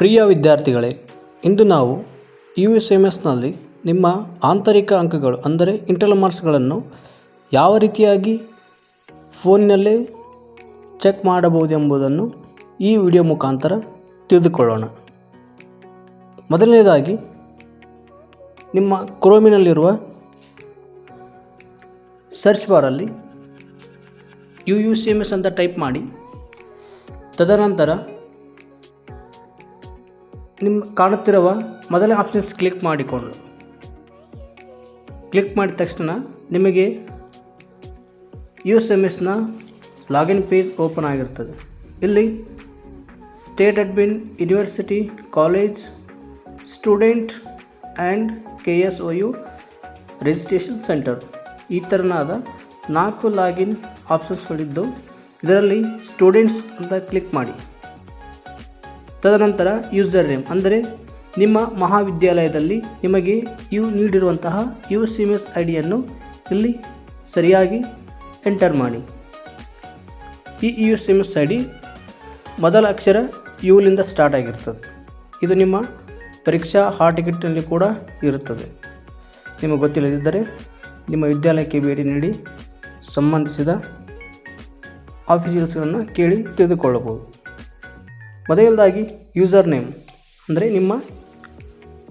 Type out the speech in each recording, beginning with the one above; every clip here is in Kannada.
ಪ್ರಿಯ ವಿದ್ಯಾರ್ಥಿಗಳೇ, ಇಂದು ನಾವು ಯು ಎಸ್ ಎಂ ಎಸ್ನಲ್ಲಿ ನಿಮ್ಮ ಆಂತರಿಕ ಅಂಕಗಳು ಅಂದರೆ ಇಂಟರ್ನಲ್ ಮಾರ್ಕ್ಸ್ಗಳನ್ನು ಯಾವ ರೀತಿಯಾಗಿ ಫೋನ್ನಲ್ಲೇ ಚೆಕ್ ಮಾಡಬಹುದು ಎಂಬುದನ್ನು ಈ ವಿಡಿಯೋ ಮುಖಾಂತರ ತಿಳಿದುಕೊಳ್ಳೋಣ. ಮೊದಲನೇದಾಗಿ, ನಿಮ್ಮ ಕ್ರೋಮಿನಲ್ಲಿರುವ search ಬಾರಲ್ಲಿ U U C M S ಅಂತ ಟೈಪ್ ಮಾಡಿ, ತದನಂತರ ನಿಮ್ಮ ಕಾಣುತ್ತಿರುವ ಮೊದಲ ಆಪ್ಷನ್ಸ್ ಕ್ಲಿಕ್ ಮಾಡಿಕೊಂಡು. ಕ್ಲಿಕ್ ಮಾಡಿದ ತಕ್ಷಣ ನಿಮಗೆ ಯು ಎಸ್ ಎಂ ಎಸ್ನ ಲಾಗಿನ್ ಪೇಜ್ ಓಪನ್ ಆಗಿರ್ತದೆ. ಇಲ್ಲಿ state admin university college student and K S O U registration centre ಈ ಥರನಾದ ನಾಲ್ಕು ಲಾಗಿನ್ ಆಪ್ಷನ್ಸ್ಗಳಿದ್ದು ಇದರಲ್ಲಿ ಸ್ಟೂಡೆಂಟ್ಸ್ ಅಂತ ಕ್ಲಿಕ್ ಮಾಡಿ. ತದನಂತರ ಯೂಸರ್ ನೇಮ್ ಅಂದರೆ ನಿಮ್ಮ ಮಹಾವಿದ್ಯಾಲಯದಲ್ಲಿ ನಿಮಗೆ ಇವು ನೀಡಿರುವಂತಹ U C M S I ಡಿಯನ್ನು ಇಲ್ಲಿ ಸರಿಯಾಗಿ ಎಂಟರ್ ಮಾಡಿ. ಈ U C M S I D ಮೊದಲ ಅಕ್ಷರ ಯುಲಿಂದ ಸ್ಟಾರ್ಟ್ ಆಗಿರ್ತದೆ. ಇದು ನಿಮ್ಮ ಪರೀಕ್ಷಾ ಹಾಲ್ ಟಿಕೆಟ್ನಲ್ಲಿ ಕೂಡ ಇರುತ್ತದೆ. ನಿಮಗೆ ಗೊತ್ತಿಲ್ಲದಿದ್ದರೆ ನಿಮ್ಮ ವಿದ್ಯಾಲಯಕ್ಕೆ ಭೇಟಿ ನೀಡಿ ಸಂಬಂಧಿಸಿದ ಆಫೀಸಿಯಲ್ಸ್ಗಳನ್ನು ಕೇಳಿ ತಿಳಿದುಕೊಳ್ಳಬಹುದು. ಮೊದಲನೇದಾಗಿ ಯೂಸರ್ ನೇಮ್ ಅಂದರೆ ನಿಮ್ಮ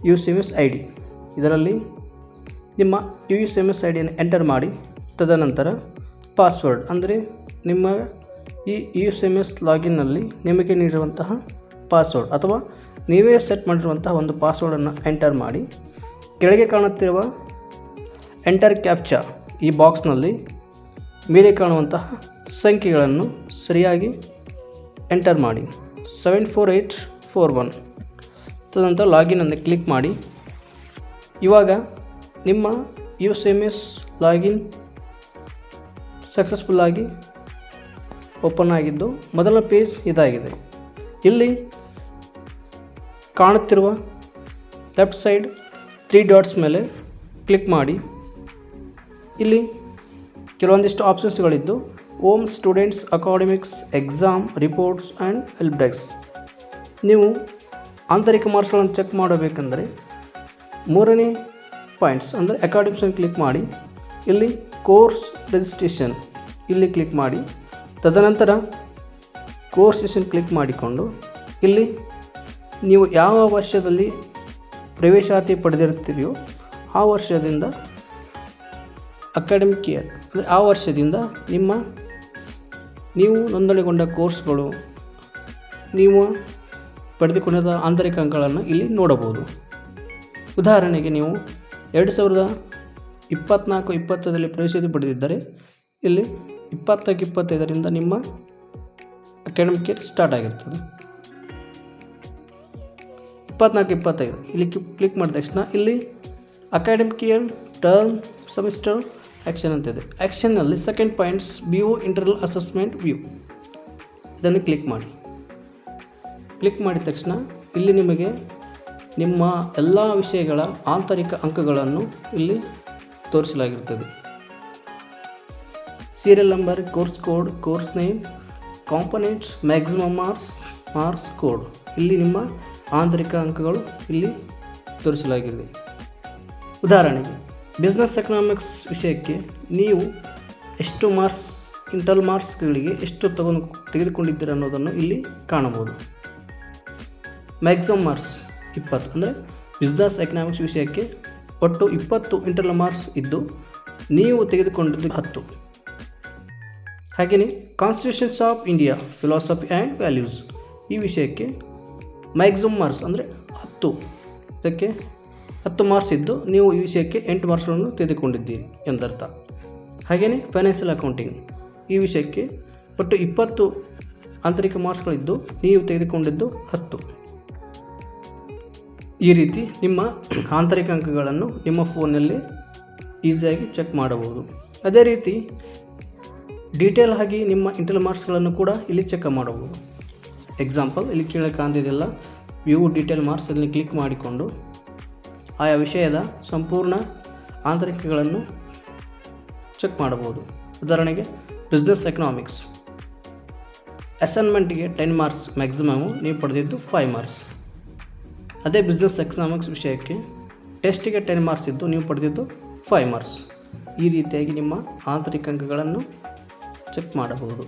U C M S I D ಇದರಲ್ಲಿ ನಿಮ್ಮ U S M S I ಡಿಯನ್ನು enter ಮಾಡಿ, ತದನಂತರ ಪಾಸ್ವರ್ಡ್ ಅಂದರೆ ನಿಮ್ಮ ಈ ಯು ಎಸ್ ಎಂ ಎಸ್ ಲಾಗಿನ್ನಲ್ಲಿ ನಿಮಗೆ ನೀಡಿರುವಂತಹ ಪಾಸ್ವರ್ಡ್ ಅಥವಾ ನೀವೇ ಸೆಟ್ ಮಾಡಿರುವಂತಹ ಒಂದು ಪಾಸ್ವರ್ಡನ್ನು ಎಂಟರ್ ಮಾಡಿ. ಕೆಳಗೆ ಕಾಣುತ್ತಿರುವ ಎಂಟರ್ ಕ್ಯಾಪ್ಚಾ ಈ ಬಾಕ್ಸ್ನಲ್ಲಿ ಮೇಲೆ ಕಾಣುವಂತಹ ಸಂಖ್ಯೆಗಳನ್ನು ಸರಿಯಾಗಿ ಎಂಟರ್ ಮಾಡಿ. Seven four eight four one ತದನಂತರ ಲಾಗಿನ್ ಅನ್ನು ಕ್ಲಿಕ್ ಮಾಡಿ. ಇವಾಗ ನಿಮ್ಮ U C M S login ಸಕ್ಸಸ್ಫುಲ್ಲಾಗಿ open ಆಗಿದ್ದು ಮೊದಲ ಪೇಜ್ ಇದಾಗಿದೆ. ಇಲ್ಲಿ ಕಾಣುತ್ತಿರುವ ಲೆಫ್ಟ್ ಸೈಡ್ ತ್ರೀ ಡಾಟ್ಸ್ ಮೇಲೆ ಕ್ಲಿಕ್ ಮಾಡಿ. ಇಲ್ಲಿ ಕೆಲವೊಂದಿಷ್ಟು ಆಪ್ಷನ್ಸ್ಗಳಿದ್ದು home students academics exam reports and help desk ನೀವು ಆಂತರಿಕ ಮಾರ್ಕ್ಸ್ಗಳನ್ನು ಚೆಕ್ ಮಾಡಬೇಕೆಂದರೆ ಮೂರನೇ ಪಾಯಿಂಟ್ಸ್ ಅಂದರೆ ಅಕಾಡೆಮಿಕ್ಸನ್ನು ಕ್ಲಿಕ್ ಮಾಡಿ, ಇಲ್ಲಿ ಕೋರ್ಸ್ ರಿಜಿಸ್ಟ್ರೇಷನ್ ಇಲ್ಲಿ ಕ್ಲಿಕ್ ಮಾಡಿ, ತದನಂತರ ಕೋರ್ಸ್ ಸೆಷನ್ ಕ್ಲಿಕ್ ಮಾಡಿಕೊಂಡು, ಇಲ್ಲಿ ನೀವು ಯಾವ ವರ್ಷದಲ್ಲಿ ಪ್ರವೇಶಾತಿ ಪಡೆದಿರುತ್ತೀರಿಯೋ ಆ ವರ್ಷದಿಂದ ಅಕಾಡೆಮಿಕ್ ಇಯರ್ ಅಂದರೆ ಆ ವರ್ಷದಿಂದ ನಿಮ್ಮ ನೀವು ನೋಂದಣಿಗೊಂಡ ಕೋರ್ಸ್ಗಳು, ನೀವು ಪಡೆದುಕೊಂಡ ಆಂತರಿಕ ಅಂಕಗಳನ್ನು ಇಲ್ಲಿ ನೋಡಬಹುದು. ಉದಾಹರಣೆಗೆ ನೀವು ಎರಡು ಸಾವಿರದ ಇಪ್ಪತ್ನಾಲ್ಕು ಇಪ್ಪತ್ತರಲ್ಲಿ ಪ್ರವೇಶಾತಿ ಪಡೆದಿದ್ದರೆ, ಇಲ್ಲಿ ಇಪ್ಪತ್ತಕ್ಕೆ ಇಪ್ಪತ್ತೈದರಿಂದ ನಿಮ್ಮ ಅಕಾಡೆಮಿಕ್ ಇಯರ್ ಸ್ಟಾರ್ಟ್ ಆಗಿರ್ತದೆ ಇಪ್ಪತ್ನಾಲ್ಕು ಇಪ್ಪತ್ತೈದು, ಇಲ್ಲಿ ಕ್ಲಿಕ್ ಮಾಡಿದ ತಕ್ಷಣ ಇಲ್ಲಿ academic year term semester action ಅಂತಿದೆ. ಆ್ಯಕ್ಷನ್ನಲ್ಲಿ second points B O internal assessment view ಇದನ್ನು ಕ್ಲಿಕ್ ಮಾಡಿ. ಕ್ಲಿಕ್ ಮಾಡಿದ ತಕ್ಷಣ ಇಲ್ಲಿ ನಿಮಗೆ ನಿಮ್ಮ ಎಲ್ಲ ವಿಷಯಗಳ ಆಂತರಿಕ ಅಂಕಗಳನ್ನು ಇಲ್ಲಿ ತೋರಿಸಲಾಗಿರ್ತದೆ. Serial number course code course name components maximum marks marks code ಇಲ್ಲಿ ನಿಮ್ಮ ಆಂತರಿಕ ಅಂಕಗಳು ಇಲ್ಲಿ ತೋರಿಸಲಾಗಿದೆ. ಉದಾಹರಣೆಗೆ ಬಿಸ್ನೆಸ್ ಎಕನಾಮಿಕ್ಸ್ ವಿಷಯಕ್ಕೆ ನೀವು ಎಷ್ಟು ಮಾರ್ಕ್ಸ್, ಇಂಟರ್ನಲ್ ಮಾರ್ಕ್ಸ್ಗಳಿಗೆ ಎಷ್ಟು ತಗೊಂಡು ತೆಗೆದುಕೊಂಡಿದ್ದೀರಿ ಅನ್ನೋದನ್ನು ಇಲ್ಲಿ ಕಾಣಬಹುದು. ಮ್ಯಾಕ್ಸಿಮಮ್ ಮಾರ್ಕ್ಸ್ ಇಪ್ಪತ್ತು, ಅಂದರೆ ಬಿಸ್ನೆಸ್ ಎಕನಾಮಿಕ್ಸ್ ವಿಷಯಕ್ಕೆ ಒಟ್ಟು ಇಪ್ಪತ್ತು ಇಂಟರ್ನಲ್ ಮಾರ್ಕ್ಸ್ ಇದ್ದು ನೀವು ತೆಗೆದುಕೊಂಡಿದ್ದು ಹತ್ತು. ಹಾಗೆಯೇ constitutions of India philosophy and values ಈ ವಿಷಯಕ್ಕೆ ಮ್ಯಾಕ್ಸಿಮಮ್ ಮಾರ್ಕ್ಸ್ ಅಂದರೆ ಹತ್ತು. ಇದಕ್ಕೆ ಹತ್ತು ಮಾರ್ಕ್ಸ್ ಇದ್ದು ನೀವು ಈ ವಿಷಯಕ್ಕೆ ಎಂಟು ಮಾರ್ಕ್ಸ್ಗಳನ್ನು ತೆಗೆದುಕೊಂಡಿದ್ದೀರಿ ಎಂದರ್ಥ. ಹಾಗೆಯೇ ಫೈನಾನ್ಷಿಯಲ್ ಅಕೌಂಟಿಂಗ್ ಈ ವಿಷಯಕ್ಕೆ ಒಟ್ಟು ಇಪ್ಪತ್ತು ಆಂತರಿಕ ಮಾರ್ಕ್ಸ್ಗಳಿದ್ದು ನೀವು ತೆಗೆದುಕೊಂಡಿದ್ದು ಹತ್ತು. ಈ ರೀತಿ ನಿಮ್ಮ ಆಂತರಿಕ ಅಂಕಗಳನ್ನು ನಿಮ್ಮ ಫೋನಲ್ಲಿ ಈಸಿಯಾಗಿ ಚೆಕ್ ಮಾಡಬಹುದು. ಅದೇ ರೀತಿ ಡೀಟೇಲ್ ಆಗಿ ನಿಮ್ಮ ಇಂಟರ್ನಲ್ ಮಾರ್ಕ್ಸ್ಗಳನ್ನು ಕೂಡ ಇಲ್ಲಿ ಚೆಕ್ ಮಾಡಬಹುದು. ಎಕ್ಸಾಂಪಲ್ ಇಲ್ಲಿ ಕೇಳೋಕೆ ಕಾಣ್ತಿದೆಯಲ್ಲ ವ್ಯೂ ಡೀಟೇಲ್ ಮಾರ್ಕ್ಸ್ ಅಲ್ಲಿ ಕ್ಲಿಕ್ ಮಾಡಿಕೊಂಡು ಆಯಾ ವಿಷಯದ ಸಂಪೂರ್ಣ ಆಂತರಿಕಗಳನ್ನು ಚೆಕ್ ಮಾಡಬಹುದು. ಉದಾಹರಣೆಗೆ ಬಿಸ್ನೆಸ್ ಎಕನಾಮಿಕ್ಸ್ ಅಸೈನ್ಮೆಂಟ್ಗೆ ಟೆನ್ ಮಾರ್ಕ್ಸ್ ಮ್ಯಾಕ್ಸಿಮಮ್ ನೀವು ಪಡೆದಿದ್ದು ಫೈವ್ ಮಾರ್ಕ್ಸ್ ಅದೇ ಬಿಸ್ನೆಸ್ ಎಕನಾಮಿಕ್ಸ್ ವಿಷಯಕ್ಕೆ ಟೆಸ್ಟಿಗೆ ಟೆನ್ ಮಾರ್ಕ್ಸ್ ಇದ್ದು ನೀವು ಪಡೆದಿದ್ದು ಫೈವ್ ಮಾರ್ಕ್ಸ್ ಈ ರೀತಿಯಾಗಿ ನಿಮ್ಮ ಆಂತರಿಕ ಅಂಕಗಳನ್ನು ಚೆಕ್ ಮಾಡಬಹುದು.